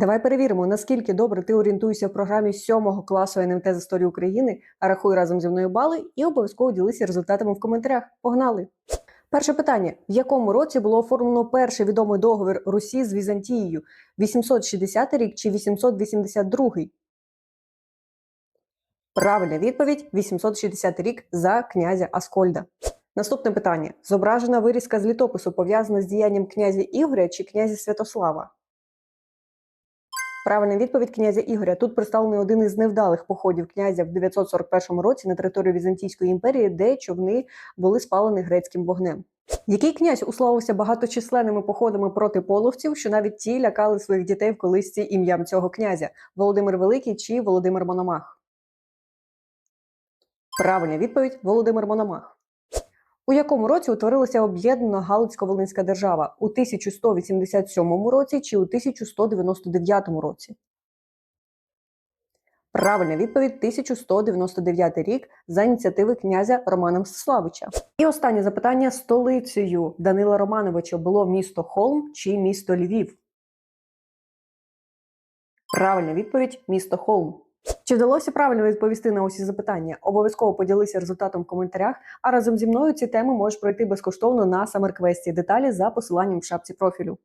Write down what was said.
Давай перевіримо, наскільки добре ти орієнтуєшся в програмі 7 класу НМТ з історії України, а рахуй разом зі мною бали і обов'язково ділися результатами в коментарях. Погнали! Перше питання: в якому році було оформлено перший відомий договір Русі з Візантією? 860 рік чи 882? Правильна відповідь 860 рік за князя Аскольда. Наступне питання: зображена вирізка з літопису пов'язана з діянням князя Ігоря чи князя Святослава? Правильна відповідь князя Ігоря. Тут представлений один із невдалих походів князя в 941 році на територію Візантійської імперії, де човни були спалені грецьким вогнем. Який князь уславився багаточисленними походами проти половців, що навіть ті лякали своїх дітей в колисці ім'ям цього князя Володимир Великий чи Володимир Мономах? Правильна відповідь Володимир Мономах. У якому році утворилася об'єднана Галицько-Волинська держава? У 1187 році чи у 1199 році? Правильна відповідь 1199 рік за ініціативи князя Романа Мстиславича. І останнє запитання: столицею Данила Романовича було місто Холм чи місто Львів? Правильна відповідь місто Холм. Чи вдалося правильно відповісти на усі запитання? Обов'язково поділися результатом в коментарях. А разом зі мною ці теми можеш пройти безкоштовно на Самерквесті. Деталі за посиланням в шапці профілю.